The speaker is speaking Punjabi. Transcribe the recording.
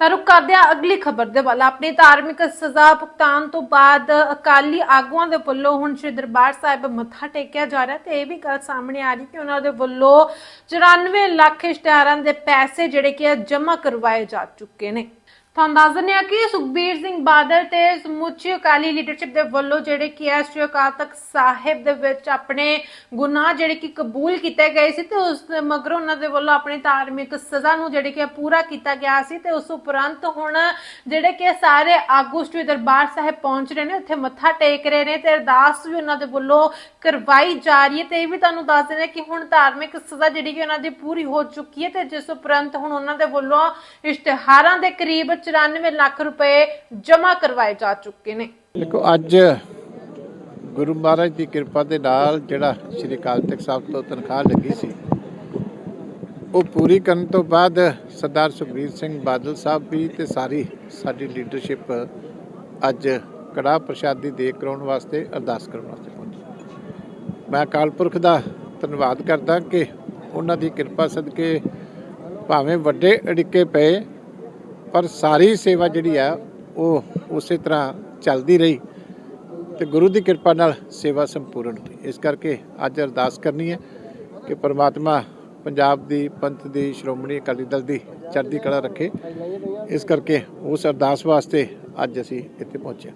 ਤਾਂ ਰੁਕ ਕਰਦੇ ਅਗਲੀ ਖਬਰ ਦੇ ਵੱਲ। ਆਪਣੀ ਧਾਰਮਿਕ ਸਜ਼ਾ ਭੁਗਤਾਨ ਤੋਂ ਬਾਅਦ ਅਕਾਲੀ ਆਗੂਆਂ ਦੇ ਵੱਲੋਂ ਹੁਣ ਸ਼੍ਰੀ ਦਰਬਾਰ ਸਾਹਿਬ ਮੱਥਾ ਟੇਕਿਆ ਜਾ ਰਿਹਾ ਤੇ ਇਹ ਵੀ ਗੱਲ ਸਾਹਮਣੇ ਆ ਰਹੀ ਕਿ ਉਹਨਾਂ ਦੇ ਵੱਲੋਂ 94 ਲੱਖ ਇਸ਼ਤਿਹਾਰਾਂ ਦੇ ਪੈਸੇ ਜਿਹੜੇ ਕਿ ਜਮ੍ਹਾਂ ਕਰਵਾਏ ਜਾ ਚੁੱਕੇ ਨੇ। ਤੁਹਾਨੂੰ ਦੱਸ ਦਿੰਦੇ ਹਾਂ ਕਿ ਸੁਖਬੀਰ ਸਿੰਘ ਬਾਦਲ ਤੇ ਸਮੁੱਚੀ ਅਕਾਲੀ ਲੀਡਰਸ਼ਿਪ ਦੇ ਵੱਲੋਂ ਜਿਹੜੇ ਕਿ ਹੈ ਸ੍ਰੀ ਅਕਾਲ ਤਖਤ ਸਾਹਿਬ ਦੇ ਵਿੱਚ ਆਪਣੇ ਗੁਨਾਹ ਜਿਹੜੇ ਕਿ ਕਬੂਲ ਕੀਤੇ ਗਏ ਸੀ ਤੇ ਉਸ ਮਗਰੋਂ ਉਹਨਾਂ ਦੇ ਵੱਲੋਂ ਆਪਣੀ ਧਾਰਮਿਕ ਸਜ਼ਾ ਨੂੰ ਜਿਹੜੇ ਕਿ ਪੂਰਾ ਕੀਤਾ ਗਿਆ ਸੀ ਤੇ ਉਸ ਉਪਰੰਤ ਹੁਣ ਜਿਹੜੇ ਕਿ ਸਾਰੇ ਆਗੂ ਸ੍ਰੀ ਦਰਬਾਰ ਸਾਹਿਬ ਪਹੁੰਚ ਰਹੇ ਨੇ, ਉੱਥੇ ਮੱਥਾ ਟੇਕ ਰਹੇ ਨੇ ਤੇ ਅਰਦਾਸ ਵੀ ਉਹਨਾਂ ਦੇ ਵੱਲੋਂ ਕਰਵਾਈ ਜਾ ਰਹੀ ਹੈ ਤੇ ਇਹ ਵੀ ਤੁਹਾਨੂੰ ਦੱਸ ਦਿੰਦੇ ਕਿ ਹੁਣ ਧਾਰਮਿਕ ਸਜ਼ਾ ਜਿਹੜੀ ਕਿ ਉਹਨਾਂ ਦੀ ਪੂਰੀ ਹੋ ਚੁੱਕੀ ਹੈ ਤੇ ਜਿਸ ਉਪਰੰਤ ਹੁਣ ਉਹਨਾਂ ਦੇ ਵੱਲੋਂ ਇਸ਼ਤਿਹਾਰਾਂ ਦੇ ਕਰੀਬ 94 ਲੱਖ ਰੁਪਏ ਜਮ੍ਹਾਂ ਕਰਵਾਏ ਜਾ ਚੁੱਕੇ ਨੇ। ਦੇਖੋ, ਅੱਜ ਗੁਰੂ ਮਹਾਰਾਜ ਦੀ ਕਿਰਪਾ ਦੇ ਨਾਲ ਜਿਹੜਾ ਸ੍ਰੀ ਅਕਾਲ ਤਖਤ ਸਾਹਿਬ ਤੋਂ ਤਨਖਾਹ ਲੱਗੀ ਸੀ, ਉਹ ਪੂਰੀ ਕਰਨ ਤੋਂ ਬਾਅਦ ਸਰਦਾਰ ਸੁਖਬੀਰ ਸਿੰਘ ਬਾਦਲ ਸਾਹਿਬ ਵੀ ਤੇ ਸਾਰੀ ਸਾਡੀ ਲੀਡਰਸ਼ਿਪ ਅੱਜ ਕੜਾ ਪ੍ਰਸ਼ਾਦੀ ਦੇ ਕਰਾਉਣ ਵਾਸਤੇ ਅਰਦਾਸ ਕਰਨ ਵਾਸਤੇ ਪਹੁੰਚੀ। ਮੈਂ ਅਕਾਲ ਪੁਰਖ ਦਾ ਧੰਨਵਾਦ ਕਰਦਾ ਕਿ ਉਹਨਾਂ ਦੀ ਕਿਰਪਾ ਸਦਕੇ ਭਾਵੇਂ ਵੱਡੇ ਅੜਿੱਕੇ ਪਏ ਪਰ ਸਾਰੀ ਸੇਵਾ ਜਿਹੜੀ ਆ, ਉਹ ਉਸੇ ਤਰ੍ਹਾਂ ਚੱਲਦੀ ਰਹੀ ਤੇ ਗੁਰੂ ਦੀ ਕਿਰਪਾ ਨਾਲ ਸੇਵਾ ਸੰਪੂਰਨ ਹੋਈ। ਇਸ ਕਰਕੇ ਅੱਜ ਅਰਦਾਸ ਕਰਨੀ ਹੈ ਕਿ ਪਰਮਾਤਮਾ ਪੰਜਾਬ ਦੀ ਪੰਥ ਦੀ, ਸ਼੍ਰੋਮਣੀ ਅਕਾਲੀ ਦਲ ਦੀ ਚੜ੍ਹਦੀ ਕਲਾ ਰੱਖੇ। ਇਸ ਕਰਕੇ ਉਸ ਅਰਦਾਸ ਵਾਸਤੇ ਅੱਜ ਅਸੀਂ ਇੱਥੇ ਪਹੁੰਚੇ